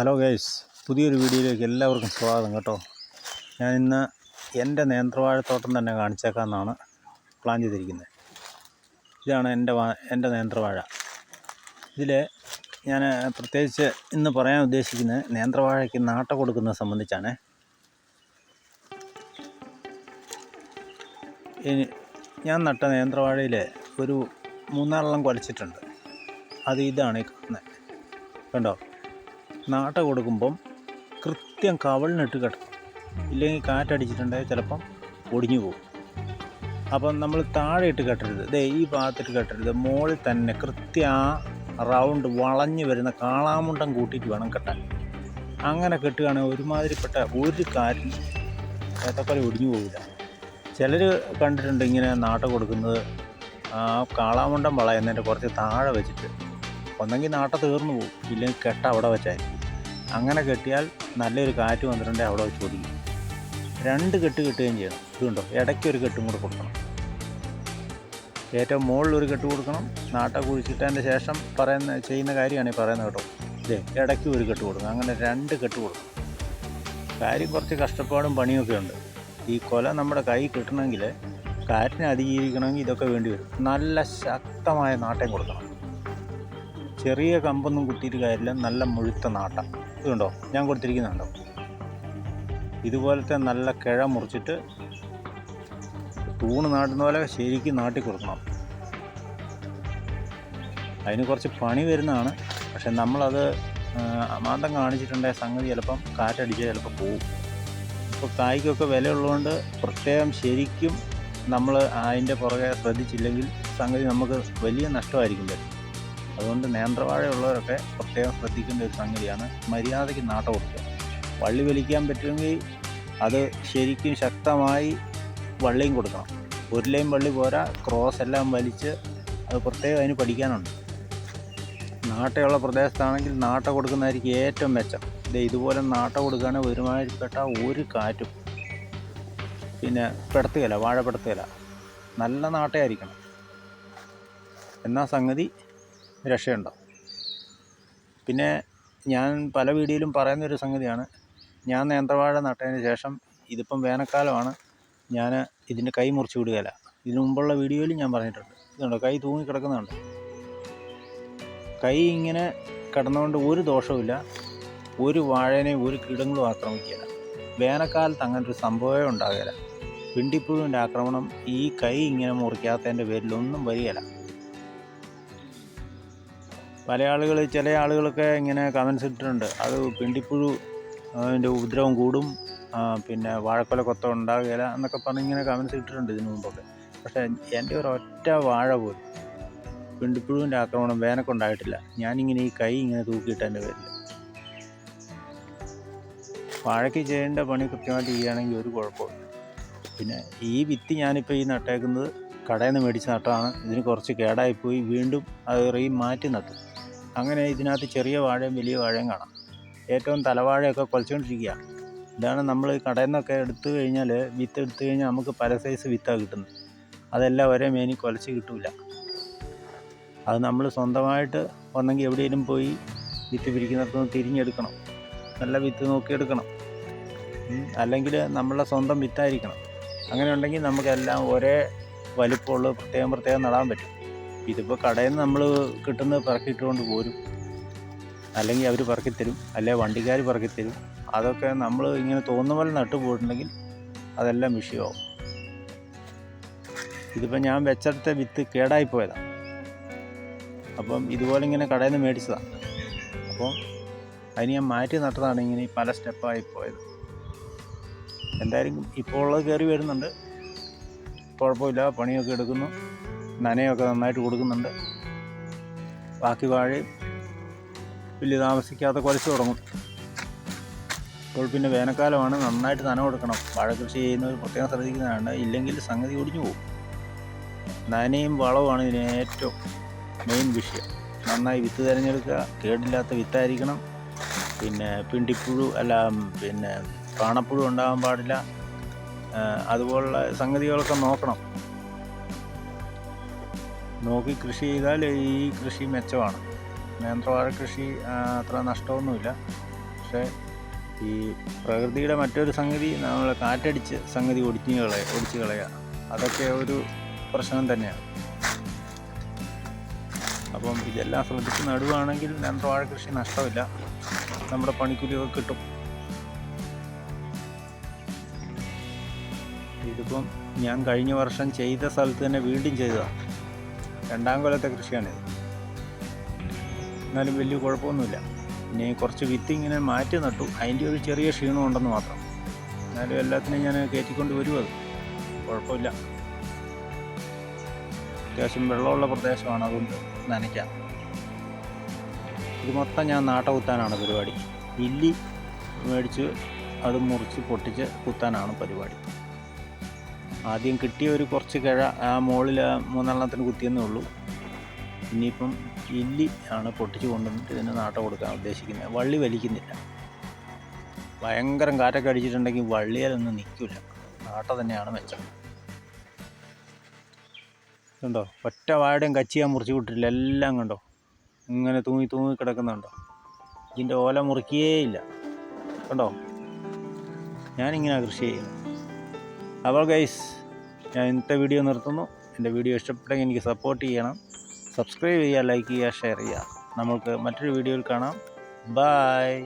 Hello guys പുതിയൊരു വീഡിയോയിലേക്ക് എല്ലാവർക്കും സ്വാഗതം കേട്ടോ. ഞാൻ ഇന്ന് എന്റെ നേന്ത്രവാഴത്തോട്ടം തന്നെ കാണിച്ചേക്കാമെന്നാണ് പ്ലാൻ ചെയ്തിരിക്കുന്നത്. ഇതാണ് എന്റെ എന്റെ നേന്ത്രവാഴ. ഇതിൽ ഞാൻ പ്രത്യേകിച്ച് ഇന്ന് പറയാൻ ഉദ്ദേശിക്കുന്നത് നേന്ത്രവാഴയ്ക്ക് നാട്ട കൊടുക്കുന്നത് സംബന്ധിച്ചാണ്. ഇനി ഞാൻ നട്ട നേന്ത്രവാഴയിൽ ഒരു മൂന്നാലെണ്ണം കുലച്ചിട്ടുണ്ട്. അത് ഇതാണ് ഈ കാണുന്നത്. കണ്ടോ? നാട്ട കൊടുക്കുമ്പം കൃത്യം കവളിനിട്ട് കിടക്കും. ഇല്ലെങ്കിൽ കാറ്റടിച്ചിട്ടുണ്ടെങ്കിൽ ചിലപ്പം ഒടിഞ്ഞു പോകും. അപ്പം നമ്മൾ താഴെ ഇട്ട് കെട്ടരുത്. ദേ ഈ ഭാഗത്തിട്ട് കെട്ടരുത്. മുകളിൽ തന്നെ കൃത്യ ആ റൗണ്ട് വളഞ്ഞു വരുന്ന കാളാമുണ്ടം കൂട്ടിയിട്ട് വേണം കെട്ടാൻ. അങ്ങനെ കെട്ടുകയാണെങ്കിൽ ഒരുമാതിരിപ്പെട്ട ഒരു കാര്യം ഏത്തക്കൊല ഒടിഞ്ഞു പോകില്ല ചിലർ കണ്ടിട്ടുണ്ട് ഇങ്ങനെ നാട്ട കൊടുക്കുന്നത് ആ കാളാമുണ്ടം വളയുന്നതിന്റെ കുറച്ച് താഴെ വെച്ചിട്ട്. ഒന്നെങ്കിൽ നാട്ട തീർന്നു പോകും. ഇല്ലെങ്കിൽ കെട്ട അവിടെ വെച്ചായിരിക്കും. അങ്ങനെ കെട്ടിയാൽ നല്ലൊരു കാറ്റ് വന്നിട്ടുണ്ടെങ്കിൽ അവിടെ വെച്ച് ഓടിക്കും രണ്ട് കെട്ട് കിട്ടുകയും ചെയ്യണം. ഇതുണ്ടോ? ഇടയ്ക്ക് ഒരു കെട്ടും കൂടെ കൊടുക്കണം. ഏറ്റവും മുകളിൽ ഒരു കെട്ട് കൊടുക്കണം. നാട്ട കുഴിച്ചിട്ടതിന്റെ ശേഷം പറയുന്ന ചെയ്യുന്ന കാര്യമാണ് ഈ പറയുന്നത് കേട്ടോ. ഇതേ ഇടയ്ക്ക് ഒരു കെട്ട് കൊടുക്കണം. അങ്ങനെ രണ്ട് കെട്ട് കൊടുക്കണം. കാര്യം കുറച്ച് കഷ്ടപ്പാടും പണിയൊക്കെ ഉണ്ട്. ഈ കൊല നമ്മുടെ കൈ കിട്ടണമെങ്കിൽ കാറ്റിനെ അതിജീവിക്കണമെങ്കിൽ ഇതൊക്കെ വേണ്ടി വരും. നല്ല ശക്തമായ നാട്ടം കൊടുക്കണം. ചെറിയ കമ്പൊന്നും കുത്തിയിട്ട് കാര്യമില്ല. നല്ല മുഴുത്ത നാട്ടം. ഇതുണ്ടോ? ഞാൻ കൊടുത്തിരിക്കുന്നുണ്ടോ? ഇതുപോലത്തെ നല്ല കിഴ മുറിച്ചിട്ട് തൂണ് നാട്ടുന്ന പോലെ ശരിക്കും നാട്ടി കൊടുക്കണം. അതിന് കുറച്ച് പണി വരുന്നതാണ്. പക്ഷെ നമ്മളത് മാന്തം കാണിച്ചിട്ടുണ്ടെങ്കിൽ സംഗതി ചിലപ്പം കാറ്റടിച്ച് ചിലപ്പോൾ പോവും. ഇപ്പോൾ കായ്ക്കൊക്കെ വിലയുള്ളതുകൊണ്ട് പ്രത്യേകം ശരിക്കും നമ്മൾ അതിന്റെ പുറകെ ശ്രദ്ധിച്ചില്ലെങ്കിൽ സംഗതി നമുക്ക് വലിയ നഷ്ടമായിരിക്കും വരും. അതുകൊണ്ട് നേന്ത്രവാഴയുള്ളവരൊക്കെ പ്രത്യേകം ശ്രദ്ധിക്കേണ്ട ഒരു സംഗതിയാണ് മര്യാദയ്ക്ക് നാട്ട കൊടുക്കുക. വള്ളി വലിക്കാൻ പറ്റുമെങ്കിൽ അത് ശരിക്കും ശക്തമായി വള്ളിയും കൊടുക്കണം. ഒരു ലൈൻ വള്ളി പോരാ ക്രോസ് എല്ലാം വലിച്ച് അത് പ്രത്യേകം അതിന് പഠിക്കാനുണ്ട്. നാട്ടയുള്ള പ്രദേശത്താണെങ്കിൽ നാട്ട കൊടുക്കുന്നതായിരിക്കും ഏറ്റവും മെച്ചം. ഇതുപോലെ നാട്ട കൊടുക്കുകയാണെങ്കിൽ ഒരുമാതിരിപ്പെട്ട ഒരു കാറ്റും. പിന്നെ പെടുത്തുകയില്ല വാഴ പെടുത്തുകയില്ല നല്ല നാട്ടയായിരിക്കണം എന്നാ സംഗതി? രക്ഷയുണ്ടാവും. പിന്നെ ഞാൻ പല വീഡിയോയിലും പറയുന്നൊരു സംഗതിയാണ്. ഞാൻ നേന്ത്രവാഴ നട്ടതിന് ശേഷം ഇതിപ്പം വേനൽക്കാലമാണ്. ഞാൻ ഇതിന്റെ കൈ മുറിച്ച് വിടുകയില്ല. ഇതിനു മുമ്പുള്ള വീഡിയോയിൽ ഞാൻ പറഞ്ഞിട്ടുണ്ട്. ഇതുണ്ടോ കൈ തൂങ്ങി കിടക്കുന്നുണ്ട്. കൈ ഇങ്ങനെ കിടന്നുകൊണ്ട് ഒരു ദോഷവുമില്ല. ഒരു വാഴനെ ഒരു കീടങ്ങളും ആക്രമിക്കില്ല വേനൽക്കാലത്ത് അങ്ങനെ ഒരു സംഭവമേ ഉണ്ടാകില്ല പിണ്ടിപ്പുഴുവിന്റെ ആക്രമണം ഈ കൈ ഇങ്ങനെ മുറിക്കാത്തതിന്റെ പേരിലൊന്നും വരികയില്ല. പല ആളുകൾ ചില ആളുകളൊക്കെ ഇങ്ങനെ കമൻസ് ഇട്ടിട്ടുണ്ട്. അത് പിണ്ടിപ്പുഴു അതിന്റെ ഉപദ്രവം കൂടും. പിന്നെ വാഴക്കൊല കൊത്തം ഉണ്ടാകുകയില്ല എന്നൊക്കെ പറഞ്ഞ് ഇങ്ങനെ കമൻസ് ഇട്ടിട്ടുണ്ട് ഇതിനു മുമ്പൊക്കെ. പക്ഷേ എന്റെ ഒരു ഒറ്റ വാഴ പോലും പിണ്ടിപ്പുഴുവിന്റെ ആക്രമണം വേനക്കുണ്ടായിട്ടില്ല ഞാനിങ്ങനെ ഈ കൈ ഇങ്ങനെ തൂക്കിയിട്ടതിന്റെ പേരിൽ വാഴയ്ക്ക് ചെയ്യേണ്ട പണി കൃത്യമായിട്ട് ചെയ്യുകയാണെങ്കിൽ ഒരു കുഴപ്പമില്ല പിന്നെ ഈ വിത്ത് ഞാനിപ്പോൾ ഈ നട്ടേക്കുന്നത് കടയിൽ നിന്ന് മേടിച്ച് നട്ടതാണ്. ഇതിന് കുറച്ച് കേടായിപ്പോയി. വീണ്ടും അത് റീ മാറ്റി നട്ടു. അങ്ങനെ ഇതിനകത്ത് ചെറിയ വാഴയും വലിയ വാഴയും കാണാം. ഏറ്റവും തലവാഴയൊക്കെ കുലച്ചുകൊണ്ടിരിക്കുകയാണ് ഇതാണ് നമ്മൾ കടയിൽ നിന്നൊക്കെ എടുത്തു കഴിഞ്ഞാൽ വിത്ത് എടുത്തു കഴിഞ്ഞാൽ നമുക്ക് പല സൈസ് വിത്താണ് കിട്ടുന്നത്. അതെല്ലാം ഒരേ മേനി കുലച്ച് കിട്ടില്ല അത് നമ്മൾ സ്വന്തമായിട്ട് ഒന്നെങ്കിൽ എവിടെയെങ്കിലും പോയി വിത്ത് പിരിക്കുന്നിടത്തുനിന്ന് തിരിഞ്ഞെടുക്കണം. നല്ല വിത്ത് നോക്കിയെടുക്കണം. അല്ലെങ്കിൽ നമ്മളെ സ്വന്തം വിത്തായിരിക്കണം. അങ്ങനെ ഉണ്ടെങ്കിൽ നമുക്കെല്ലാം ഒരേ വലിപ്പമുള്ള പ്രത്യേകം പ്രത്യേകം നടാൻ പറ്റും. ഇതിപ്പോൾ കടയിൽ നിന്ന് നമ്മൾ കിട്ടുന്നത് പറക്കിയിട്ടുകൊണ്ട് പോരും. അല്ലെങ്കിൽ അവർ പറക്കിത്തരും. അല്ലെങ്കിൽ വണ്ടിക്കാർ പറക്കിത്തരും. അതൊക്കെ നമ്മൾ ഇങ്ങനെ തോന്നുന്ന പോലെ നട്ടു പോയിട്ടുണ്ടെങ്കിൽ അതെല്ലാം വിഷയമാവും. ഇതിപ്പോൾ ഞാൻ വെച്ചെടുത്ത വിത്ത് കേടായിപ്പോയതാണ് അപ്പം ഇതുപോലെ ഇങ്ങനെ കടയിൽ നിന്ന് മേടിച്ചതാണ് അപ്പം അതിന് ഞാൻ മാറ്റി നട്ടതാണ് ഇങ്ങനെ പല സ്റ്റെപ്പായി പോയത്. എന്തായാലും ഇപ്പോൾ ഉള്ളത് കയറി വരുന്നുണ്ട്. കുഴപ്പമില്ല പണിയൊക്കെ എടുക്കുന്നു. നനയൊക്കെ നന്നായിട്ട് കൊടുക്കുന്നുണ്ട്. ബാക്കി വാഴയും വലിയ താമസിക്കാതെ കുലച്ച് തുടങ്ങും. ഇപ്പോൾ പിന്നെ വേനൽക്കാലമാണ് നന്നായിട്ട് നന കൊടുക്കണം. വാഴ കൃഷി ചെയ്യുന്നവർ പ്രത്യേകം ശ്രദ്ധിക്കുന്നതാണ്. ഇല്ലെങ്കിൽ സംഗതി ഒടിഞ്ഞു പോകും. നനയും വളവുമാണ് ഇതിന് ഏറ്റവും മെയിൻ വിഷയം. നന്നായി വിത്ത് തിരഞ്ഞെടുക്കുക കേടില്ലാത്ത വിത്തായിരിക്കണം. പിന്നെ പിണ്ടിപ്പുഴു അല്ല പിന്നെ കാണപ്പുഴു ഉണ്ടാകാൻ പാടില്ല. അതുപോലുള്ള സംഗതികളൊക്കെ നോക്കണം. നോക്കി കൃഷി ചെയ്താൽ ഈ കൃഷി മെച്ചമാണ്. നേന്ത്രവാഴ കൃഷി അത്ര നഷ്ടമൊന്നുമില്ല. പക്ഷേ ഈ പ്രകൃതിയുടെ മറ്റൊരു സംഗതി നമ്മൾ കാറ്റടിച്ച് സംഗതി ഒടിഞ്ഞ് കളയ ഒടിച്ച് കളയുക. അതൊക്കെ ഒരു പ്രശ്നം തന്നെയാണ്. അപ്പം ഇതെല്ലാം ശ്രദ്ധിച്ച് നടുവാണെങ്കിൽ നേന്ത്രവാഴ കൃഷി നഷ്ടമില്ല. നമ്മുടെ പണിക്കൂലിയൊക്കെ കിട്ടും. ഇതിപ്പം ഞാൻ കഴിഞ്ഞ വർഷം ചെയ്ത സ്ഥലത്ത് തന്നെ വീണ്ടും ചെയ്തതാണ് രണ്ടാം കൊല്ലത്തെ കൃഷിയാണിത്. എന്നാലും വലിയ കുഴപ്പമൊന്നുമില്ല. പിന്നെ കുറച്ച് വിത്ത് ഇങ്ങനെ മാറ്റി നട്ടു. അതിന്റെ ഒരു ചെറിയ ക്ഷീണം ഉണ്ടെന്ന് മാത്രം. എന്നാലും എല്ലാത്തിനും ഞാൻ കയറ്റിക്കൊണ്ട് വരും അത്. കുഴപ്പമില്ല. അത്യാവശ്യം വെള്ളമുള്ള പ്രദേശമാണ് അതുകൊണ്ട് നനയ്ക്കാം. ഇത് മൊത്തം ഞാൻ നാട്ട കുത്താനാണ് പരിപാടി. ഇല്ലി മേടിച്ച് അത് മുറിച്ച് പൊട്ടിച്ച് കുത്താനാണ് പരിപാടി. ആദ്യം കിട്ടിയ ഒരു കുറച്ച് കിഴ ആ മുകളിൽ മൂന്നെണ്ണത്തിന് കുത്തിയെന്നേ ഉള്ളൂ. ഇനിയിപ്പം ഇല്ലി ആണ് പൊട്ടിച്ച് കൊണ്ടുവന്നിട്ട് ഇതിന് നാട്ട കൊടുക്കാൻ ഉദ്ദേശിക്കുന്നത്. വള്ളി വലിക്കുന്നില്ല. ഭയങ്കരം കാറ്റൊക്കെ അടിച്ചിട്ടുണ്ടെങ്കിൽ വള്ളിയാലൊന്നും നിൽക്കില്ല. നാട്ട തന്നെയാണ് മെച്ചം. കണ്ടോ? ഒറ്റ വാഴയും കച്ചി ഞാൻ മുറിച്ച് വിട്ടിട്ടില്ല. എല്ലാം കണ്ടോ? ഇങ്ങനെ തൂങ്ങി തൂങ്ങി കിടക്കുന്നുണ്ടോ? ഇതിന്റെ ഓല മുറിക്കുകയേ ഇല്ല. കണ്ടോ? ഞാനിങ്ങനെ കൃഷി ചെയ്യുന്നു. അപ്പോൾ ഗൈസ് ഞാൻ ഇന്നത്തെ വീഡിയോ നിർത്തുന്നു. എന്റെ വീഡിയോ ഇഷ്ടപ്പെട്ടെങ്കിൽ എനിക്ക് സപ്പോർട്ട് ചെയ്യണം. സബ്സ്ക്രൈബ് ചെയ്യുക ലൈക്ക് ചെയ്യുക ഷെയർ ചെയ്യുക. നമുക്ക് മറ്റൊരു വീഡിയോയിൽ കാണാം. ബായ്